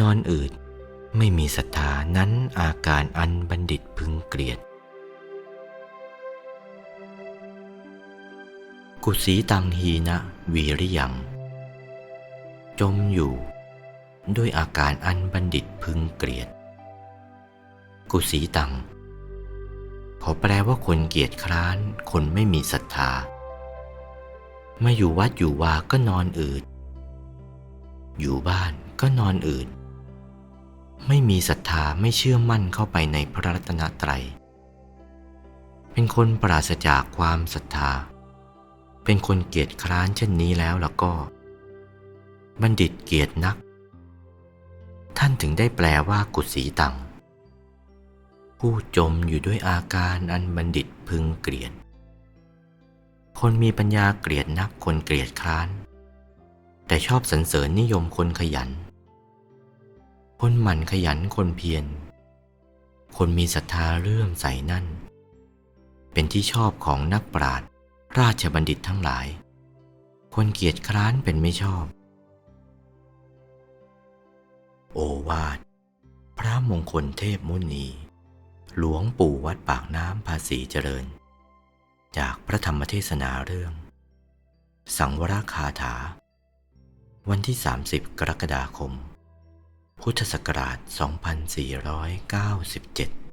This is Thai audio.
นอนอืดไม่มีศรัทธานั้นอาการอันบัณฑิตพึงเกลียด กุสีตังหีนะวีริยัง จมอยู่ ด้วยอาการอันบัณฑิตพึงเกลียด กุสีตังขาแปลว่าคนเกียจคร้าน คนไม่มีศรัทธามาอยู่วัดอยู่วาก็นอนอืด อยู่บ้านก็นอนอืด ไม่มีศรัทธาไม่เชื่อมั่นเข้าไปในพระรัตนตรัย เป็นคนปราศจากความศรัทธา เป็นคนเกียจคร้านเช่นนี้แล้วแล้วก็ บัณฑิตเกียรตินัก ท่านถึงได้แปลว่ากุศีตัง ผู้จมอยู่ด้วยอาการอันบัณฑิตพึงเกลียด คนมีปัญญาเกลียดนักคนเกลียดคร้าน แต่ชอบสรรเสริญนิยมคนขยัน คนหมั่นขยันคนเพียร คนมีศรัทธาเรื่อมใสนั่น เป็นที่ชอบของนักปราชญ์ราชบัณฑิตทั้งหลาย คนเกียจคร้านเป็นไม่ชอบ โอวาท พระมงคลเทพมุนี หลวงปู่วัดปากน้ำภาษีเจริญ จากพระธรรมเทศนาเรื่อง สังวรคาถา วันที่ 30 กรกฎาคม พุทธศักราช 2497